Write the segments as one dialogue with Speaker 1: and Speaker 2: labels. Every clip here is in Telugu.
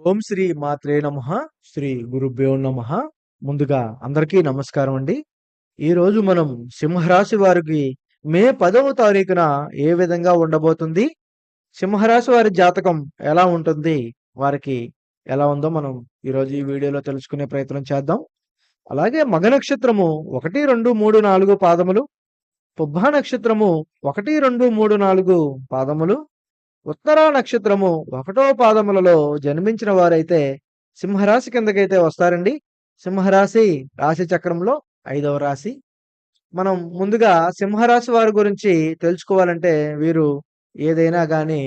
Speaker 1: ఓం శ్రీ మాత్రే నమ. శ్రీ గురుభ్యో నమ. ముందుగా అందరికీ నమస్కారం అండి. ఈరోజు మనం సింహరాశి వారికి మే పదవ తారీఖున ఏ విధంగా ఉండబోతుంది? సింహరాశి వారి జాతకం ఎలా ఉంటుంది? వారికి ఎలా ఉందో మనం ఈరోజు ఈ వీడియోలో తెలుసుకునే ప్రయత్నం చేద్దాం. అలాగే మగ నక్షత్రము ఒకటి రెండు మూడు నాలుగు పాదములు పుబ్బ నక్షత్రము ఒకటి రెండు మూడు నాలుగు పాదములు ఉత్తరా నక్షత్రము ఒకటో పాదములలో జన్మించిన వారైతే సింహరాశి కిందకైతే వస్తారండి. సింహరాశి రాశి చక్రంలో ఐదవ రాశి. మనం ముందుగా సింహరాశి వారి గురించి తెలుసుకోవాలంటే వీరు ఏదైనా కానీ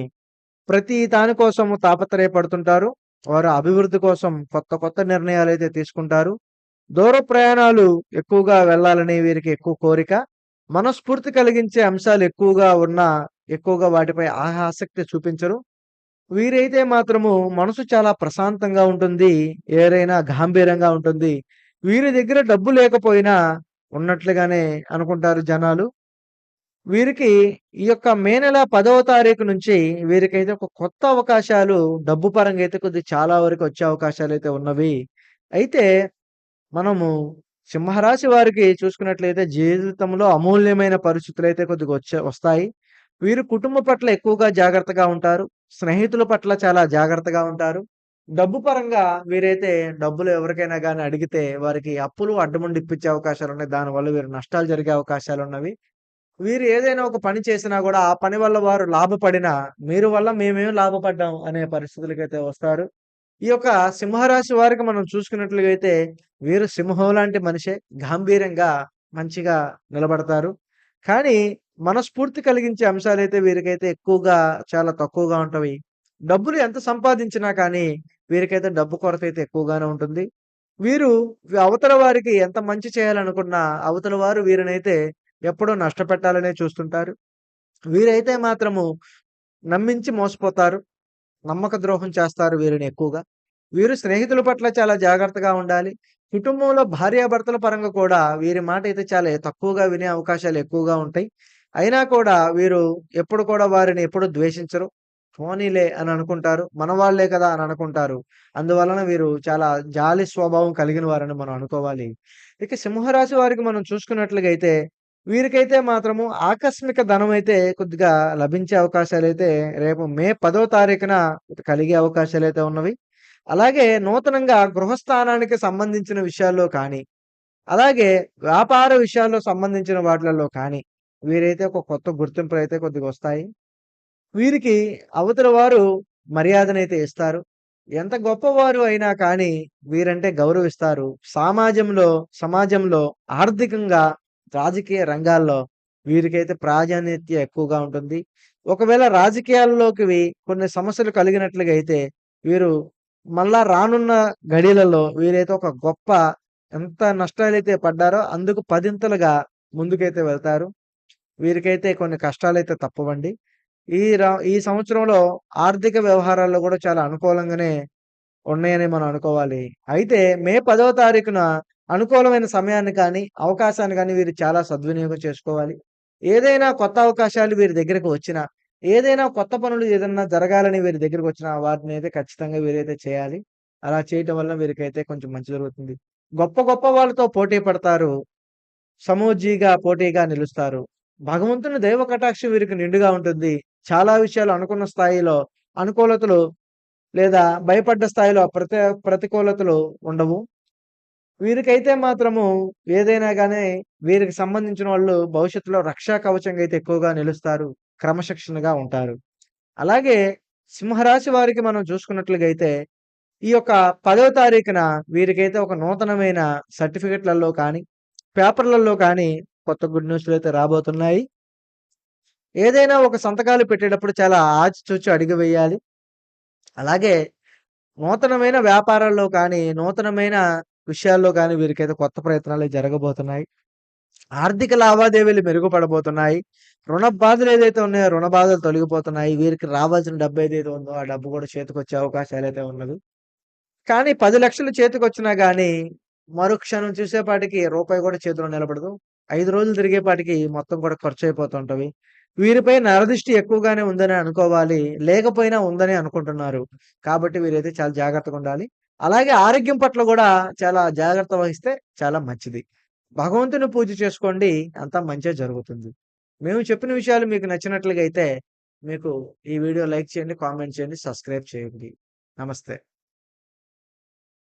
Speaker 1: ప్రతి దానికోసం తాపత్రయపడుతుంటారు. వారు అభివృద్ధి కోసం కొత్త కొత్త నిర్ణయాలు అయితే తీసుకుంటారు. దూర ప్రయాణాలు ఎక్కువగా వెళ్ళాలని వీరికి ఎక్కువ కోరిక. మనస్ఫూర్తి కలిగించే అంశాలు ఎక్కువగా ఉన్న ఎక్కువగా వాటిపై ఆసక్తి చూపించరు. వీరైతే మాత్రము మనసు చాలా ప్రశాంతంగా ఉంటుంది. ఏదైనా గాంభీర్యంగా ఉంటుంది. వీరి దగ్గర డబ్బు లేకపోయినా ఉన్నట్లుగానే అనుకుంటారు జనాలు. వీరికి ఈ యొక్క మే నెల పదవ తారీఖు నుంచి వీరికైతే ఒక కొత్త అవకాశాలు డబ్బు పరంగా అయితే కొద్ది చాలా వరకు వచ్చే అవకాశాలు అయితే ఉన్నవి. అయితే మనము సింహరాశి వారికి చూసుకున్నట్లయితే జీవితంలో అమూల్యమైన పరిస్థితులు అయితే కొద్దిగా వచ్చే వస్తాయి. వీరు కుటుంబ పట్ల ఎక్కువగా జాగ్రత్తగా ఉంటారు స్నేహితుల పట్ల చాలా జాగ్రత్తగా ఉంటారు. డబ్బు పరంగా వీరైతే డబ్బులు ఎవరికైనా కానీ అడిగితే వారికి అప్పులు అడ్డముండి ఇప్పించే అవకాశాలు ఉన్నాయి. దానివల్ల వీరు నష్టాలు జరిగే అవకాశాలు ఉన్నవి. వీరు ఏదైనా ఒక పని చేసినా కూడా ఆ పని వల్ల వారు లాభపడినా మీరు వల్ల మేమేం లాభపడ్డాం అనే పరిస్థితులకైతే వస్తారు. ఈ యొక్క సింహరాశి వారికి మనం చూసుకున్నట్లుగా అయితే వీరు సింహం లాంటి మనిషే గాంభీర్యంగా మంచిగా నిలబడతారు. కానీ మనస్ఫూర్తి కలిగించే అంశాలు అయితే వీరికైతే ఎక్కువగా చాలా తక్కువగా ఉంటవి డబ్బులు ఎంత సంపాదించినా కానీ వీరికైతే డబ్బు కొరత అయితే ఎక్కువగానే ఉంటుంది. వీరు అవతల వారికి ఎంత మంచి చేయాలనుకున్నా అవతల వారు వీరినైతే ఎప్పుడూ నష్టపెట్టాలనే చూస్తుంటారు. వీరైతే మాత్రము నమ్మించి మోసపోతారు. నమ్మక ద్రోహం చేస్తారు వీరిని ఎక్కువగా. వీరు స్నేహితుల పట్ల చాలా జాగ్రత్తగా ఉండాలి. కుటుంబంలో భార్యాభర్తల పరంగా కూడా వీరి మాట అయితే చాలా తక్కువగా వినే అవకాశాలు ఎక్కువగా ఉంటాయి. అయినా కూడా వీరు ఎప్పుడు కూడా వారిని ఎప్పుడు ద్వేషించరు. పోనీలే అని అనుకుంటారు. మన వాళ్ళే కదా అని అనుకుంటారు. అందువలన వీరు చాలా జాలి స్వభావం కలిగిన వారని మనం అనుకోవాలి. ఇక సింహరాశి వారికి మనం చూసుకున్నట్లుగైతే వీరికైతే మాత్రము ఆకస్మిక ధనం అయితే కొద్దిగా లభించే అవకాశాలు అయితే రేపు మే పదో తారీఖున కలిగే అవకాశాలు అయితే ఉన్నవి. అలాగే నూతనంగా గృహస్థానానికి సంబంధించిన విషయాల్లో కానీ అలాగే వ్యాపార విషయాల్లో సంబంధించిన వాటిలలో కానీ వీరైతే ఒక కొత్త గుర్తింపులు అయితే కొద్దిగా వస్తాయి. వీరికి అవతల వారు మర్యాదనైతే ఇస్తారు. ఎంత గొప్పవారు అయినా కానీ వీరంటే గౌరవిస్తారు. సమాజంలో సమాజంలో ఆర్థికంగా రాజకీయ రంగాల్లో వీరికైతే ప్రాధాన్యత ఎక్కువగా ఉంటుంది. ఒకవేళ రాజకీయాల్లోకి కొన్ని సమస్యలు కలిగినట్లుగా అయితే వీరు మళ్ళా రానున్న గడిలలో వీరైతే ఒక గొప్ప ఎంత నష్టాలైతే పడ్డారో అందుకు పదింతలుగా ముందుకైతే వెళ్తారు. వీరికైతే కొన్ని కష్టాలు అయితే తప్పవండి. ఈ రా ఈ సంవత్సరంలో ఆర్థిక వ్యవహారాల్లో కూడా చాలా అనుకూలంగానే ఉన్నాయని మనం అనుకోవాలి. అయితే మే పదవ తారీఖున అనుకూలమైన సమయాన్ని కానీ అవకాశాన్ని కానీ వీరు చాలా సద్వినియోగం చేసుకోవాలి. ఏదైనా కొత్త అవకాశాలు వీరి దగ్గరకు వచ్చినా ఏదైనా కొత్త పనులు ఏదైనా జరగాలని వీరి దగ్గరకు వచ్చినా వాటిని అయితే ఖచ్చితంగా వీరైతే చేయాలి. అలా చేయటం వల్ల వీరికైతే కొంచెం మంచి జరుగుతుంది. గొప్ప గొప్ప వాళ్ళతో పోటీ పడతారు. సమూజీగా పోటీగా నిలుస్తారు. భగవంతుని దైవ కటాక్షం వీరికి నిండుగా ఉంటుంది. చాలా విషయాలు అనుకున్న స్థాయిలో అనుకూలతలు లేదా భయపడ్డ స్థాయిలో ప్రతి ప్రతికూలతలు ఉండవు. వీరికైతే మాత్రము ఏదైనా కానీ వీరికి సంబంధించిన వాళ్ళు భవిష్యత్తులో రక్షా కవచంగా అయితే ఎక్కువగా నిలుస్తారు. క్రమశిక్షణగా ఉంటారు. అలాగే సింహరాశి వారికి మనం చూసుకున్నట్లుగా అయితే ఈ యొక్క పదవ తారీఖున వీరికైతే ఒక నూతనమైన సర్టిఫికెట్లలో కానీ పేపర్లలో కానీ కొత్త గుడ్ న్యూస్లు అయితే రాబోతున్నాయి. ఏదైనా ఒక సంతకాలు పెట్టేటప్పుడు చాలా ఆచితూచి అడిగి వేయాలి. అలాగే నూతనమైన వ్యాపారాల్లో కానీ నూతనమైన విషయాల్లో కానీ వీరికైతే కొత్త ప్రయత్నాలు జరగబోతున్నాయి. ఆర్థిక లావాదేవీలు మెరుగుపడబోతున్నాయి. రుణ బాధలు ఏదైతే ఉన్నాయో రుణ బాధలు తొలగిపోతున్నాయి. వీరికి రావాల్సిన డబ్బు ఏదైతే ఉందో ఆ డబ్బు కూడా చేతికొచ్చే అవకాశాలు అయితే ఉన్నది కానీ పది లక్షలు చేతికి వచ్చినా కానీ మరుక్షణం చూసేపాటికి రూపాయి కూడా చేతిలో నిలబడదు. ఐదు రోజులు తిరిగేపాటికి మొత్తం కూడా ఖర్చు అయిపోతుంటవి వీరిపై నరదృష్టి ఎక్కువగానే ఉందని అనుకోవాలి. లేకపోయినా ఉందని అనుకుంటున్నారు. కాబట్టి వీరైతే చాలా జాగ్రత్తగా ఉండాలి. అలాగే ఆరోగ్యం పట్ల కూడా చాలా జాగ్రత్త వహిస్తే చాలా మంచిది. భగవంతుని పూజ చేసుకోండి. అంతా మంచిగా జరుగుతుంది. మేము చెప్పిన విషయాలు మీకు నచ్చినట్లుగా అయితే మీకు ఈ వీడియో లైక్ చేయండి, కామెంట్ చేయండి, సబ్స్క్రైబ్ చేయండి. నమస్తే.